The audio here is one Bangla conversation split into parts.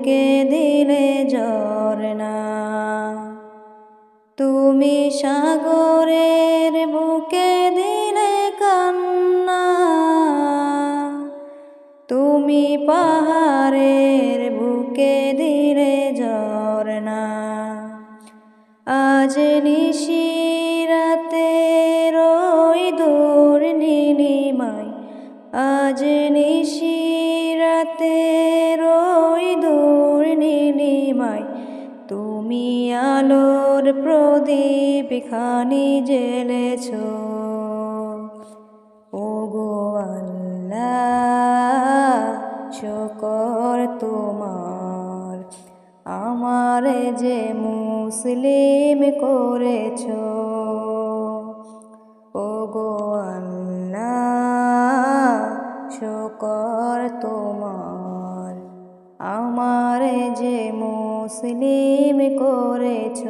বুকে দিলে ঝরনা তুমি সাগরের বুকে দিলে কান্না। তুমি পাহাড়ের বুকে দিলে ঝরনা আজ নিশিরাতে রই দূর নীলিমাই আজ নিশিরাতে রই দূর নীলিমাই তুমি আলোর প্রদীপ খানি জেলেছ ও গো আল্লাহ, শকর তোমার। আমার যে মুসলিম করেছ। ও গো আল্লাহ, শকর তোমার। যে মুসলিম করেছ।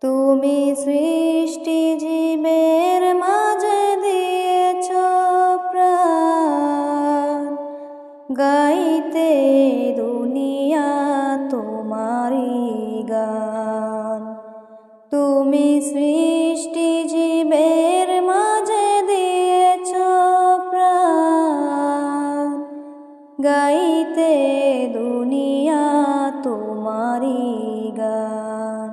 তুমি সৃষ্টি জীবের মাঝে দিয়েছ প্রাণ। গাইতে দুনিয়া তোমারি গান। তুমি সৃষ্টি গাইতে দুনিয়া তোমারি গান।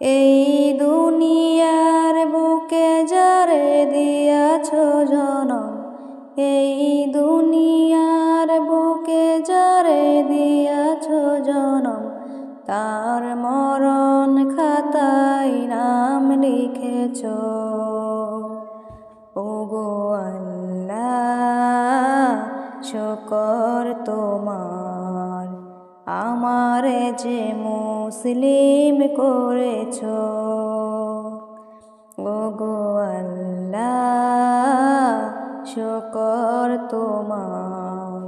এই দুনিয়ার বুকে যারে দিয়াছ জনম, এই দুনিয়ার বুকে যারে দিয়াছ জনম, তার মরণ খাতায় নাম লিখেছ। শকর তোমার। আমারে যে মুসলিম করেছ গো আল্লাহ, শকর তোমার।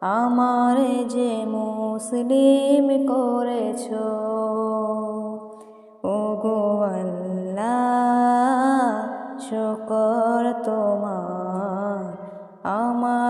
আমারে যে মুসলিম করেছ গো আল্লাহ, শকর তোমার।